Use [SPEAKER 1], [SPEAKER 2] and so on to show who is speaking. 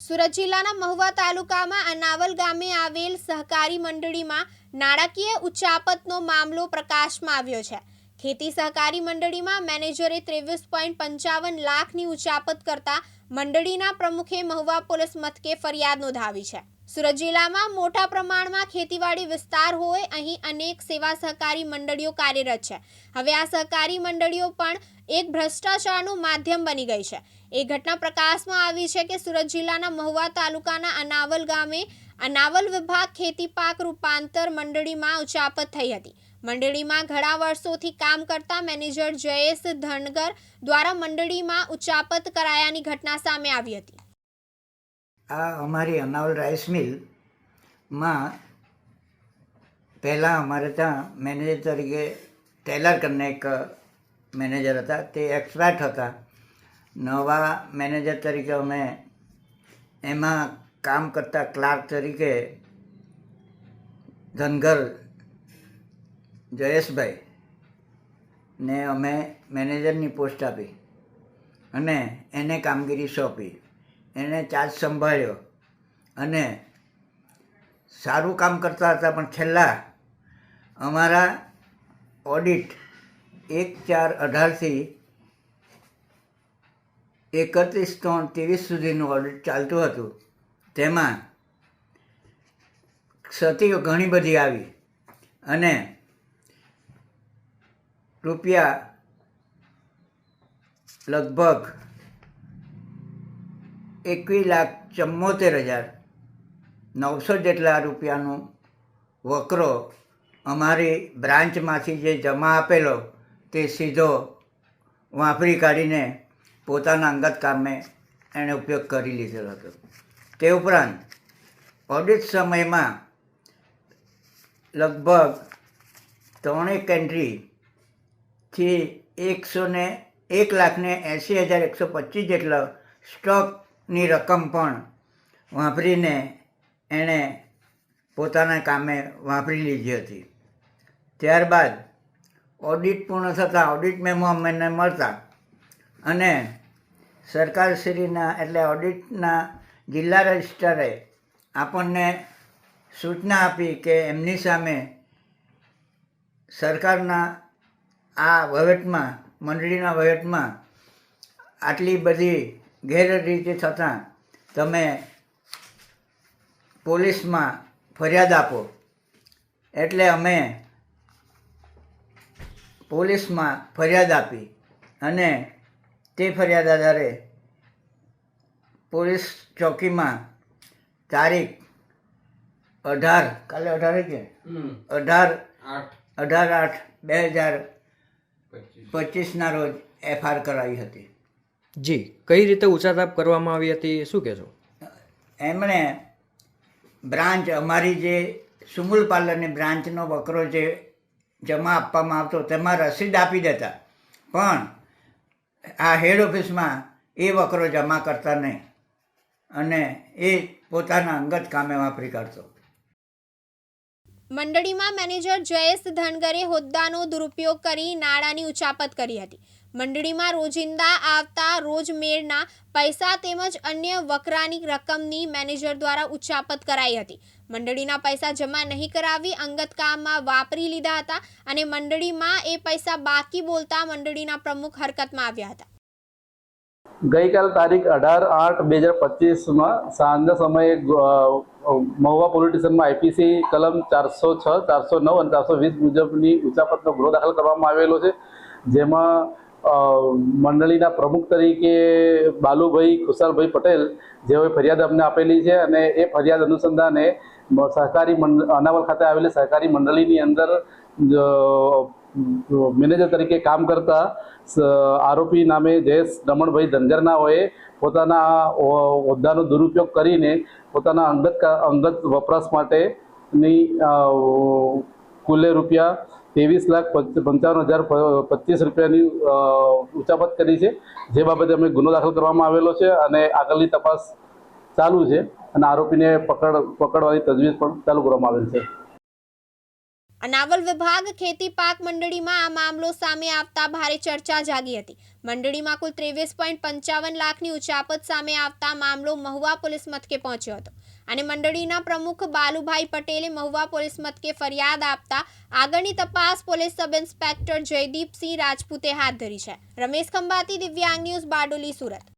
[SPEAKER 1] સુરત જિલ્લાના મહુવા તાલુકામાં અનાવલ ગામે આવેલ સહકારી મંડળીમાં નાણાકીય ઉચાપતનો મામલો પ્રકાશમાં આવ્યો છે. ખેતી સહકારી મંડળીમાં મેનેજરે ત્રેવીસ પોઈન્ટ પંચાવન લાખની ઉચાપત કરતા મંડળીના પ્રમુખે મહુવા પોલીસ મથકે ફરિયાદ નોંધાવી છે. સુરત જિલ્લામાં મોટા પ્રમાણમાં ખેતીવાડી વિસ્તાર હોય અહીં અનેક સેવા સહકારી મંડળીઓ કાર્યરત છે. હવે આ સહકારી મંડળીઓ પણ એક ભ્રષ્ટાચારનું માધ્યમ બની ગઈ છે. એ ઘટના પ્રકાશમાં આવી છે કે સુરત જિલ્લાના મહુવા તાલુકાના અનાવલ ગામે અનાવલ વિભાગ ખેતી પાક રૂપાંતર મંડળીમાં ઉચાપત થઈ હતી. મંડળીમાં ઘણા વર્ષોથી કામ કરતા મેનેજર જયેશ ધનગર દ્વારા મંડળીમાં ઉચાપત કરાયાની ઘટના સામે આવી હતી.
[SPEAKER 2] આ અમારી અનાવલ રાઈસ મિલમાં પહેલાં અમારે ત્યાં મેનેજર તરીકે ટેલર કરીને એક મેનેજર હતા. તે એક્સપર્ટ હતા. નવા મેનેજર તરીકે અમે એમાં કામ કરતા ક્લાર્ક તરીકે ધનગર જયેશભાઈ ને અમે મેનેજરની પોસ્ટ આપી અને એને કામગીરી સોંપી. એને ચાર્જ સંભાળ્યો અને સારું કામ કરતા હતા, પણ છેલ્લા અમારા ઓડિટ એક ચાર અઢારથી એકત્રીસ ત્રણ ત્રેવીસ સુધીનું ઓડિટ ચાલતું હતું. તેમાં ક્ષતિઓ ઘણી બધી આવી અને રૂપિયા લગભગ એકવીસ લાખ ચુમ્મોતેર હજાર નવસો જેટલા રૂપિયાનું વકરો અમારી બ્રાન્ચમાંથી જે જમા આપેલો તે સીધો વાપરી કાઢીને પોતાના અંગત કામે એણે ઉપયોગ કરી લીધેલો હતો. તે ઉપરાંત ઓડિટ સમયમાં લગભગ ત્રણેક એન્ટ્રીથી એકસો ને એક લાખને એંસી હજાર એકસો પચીસ જેટલો સ્ટોકની રકમ પણ વાપરીને એણે પોતાના કામે વાપરી લીધી હતી. ત્યારબાદ ઓડિટ પૂર્ણ થતાં ઓડિટ મેમો અમને મળતા અને સરકારશ્રીના એટલે ઓડિટના જિલ્લા રજિસ્ટરે આપણને સૂચના આપી કે એમની સામે સરકારના આ વહીવટમાં, મંડળીના વહીવટમાં આટલી બધી ગેરરીતિ થતાં તમે પોલીસમાં ફરિયાદ આપો. એટલે અમે પોલીસમાં ફરિયાદ આપી અને તે ફરિયાદ આધારે પોલીસ ચોકીમાં તારીખ અઢાર કાલે અઢાર કે? અઢાર અઢાર આઠ બે હજાર પચીસના રોજ એફઆર કરાવી હતી.
[SPEAKER 3] જી કઈ રીતે ઉચાતાપ કરવામાં આવી હતી શું કહેશો?
[SPEAKER 2] એમણે બ્રાન્ચ અમારી જે સુમુલ પાર્લરની બ્રાન્ચનો વકરો જે જમા આપવામાં આવતો તેમાં રસીદ આપી દેતા. પણ આ હેડ ઓફિસમાં એ વકરો જમા કરતા નહીં. અને એ પોતાના અંગત કામે વાપરી કાઢતો.
[SPEAKER 1] મંડળીમાં મેનેજર જયેશ ધનગરે હોદ્દાનો દુરુપયોગ કરી નાણાંની ઉચાપત કરી હતી. મંડળીમાં રોજિંદા આવતા રોજમેરના પૈસા તેમજ અન્ય વકરાની રકમની મેનેજર દ્વારા ઉચ્ચાપત કરાઈ હતી. મંડળીના પૈસા જમા નહીં કરાવી અંગત કામમાં વાપરી લીધા હતા અને મંડળીમાં એ પૈસા બાકી બોલતા મંડળીના પ્રમુખ હરકતમાં આવ્યા હતા.
[SPEAKER 4] ગઈકાલ તારીખ અઢાર આઠ બે હજાર પચીસમાં સાંજના સમયે મહુવા પોલીસ સ્ટેશનમાં આઈપીસી કલમ ચારસો છ, ચારસો નવ અને ચારસો વીસ મુજબની ઉચાપતનો ગુનો દાખલ કરવામાં આવેલો છે. જેમાં મંડળીના પ્રમુખ તરીકે બાલુભાઈ ખુશાલભાઈ પટેલ, જેઓએ ફરિયાદ અમને આપેલી છે અને એ ફરિયાદ અનુસંધાને સહકારી અનાવલ ખાતે આવેલી સહકારી મંડળીની અંદર મેનેજર તરીકે કામ કરતા આરોપી નામે જયેશ રમણભાઈ ધનગરનાઓએ પોતાના હોદ્દાનો દુરુપયોગ કરીને પોતાના અંગત અંગત વપરાશ માટેની કુલે રૂપિયા ત્રેવીસ લાખ પંચાવન હજાર પચીસ રૂપિયાની ઉચાપત કરી છે. જે બાબતે અમે ગુનો દાખલ કરવામાં આવેલો છે અને આગળની તપાસ ચાલુ છે અને આરોપીને પકડ, પકડવાની તજવીજ પણ ચાલુ કરવામાં આવેલ છે.
[SPEAKER 1] અનાવલ વિભાગ ખેતી પાક મંડળીમાં આ મામલો સામે આવતા ભારે ચર્ચા જાગી હતી. મંડળીમાં કુલ ત્રેવીસ પોઈન્ટ પંચાવન લાખની ઉચાપત સામે આવતા મામલો મહુવા પોલીસ મથકે પહોંચ્યો હતો. અને મંડળીના પ્રમુખ બાલુભાઈ પટેલે મહુવા પોલીસ મથકે ફરિયાદ આપતા આગળની તપાસ પોલીસ સબ ઇન્સ્પેક્ટર જયદીપસિંહ રાજપૂતે હાથ ધરી છે. રમેશ ખંભાતી, દિવ્યાંગ ન્યૂઝ, બારડોલી, સુરત.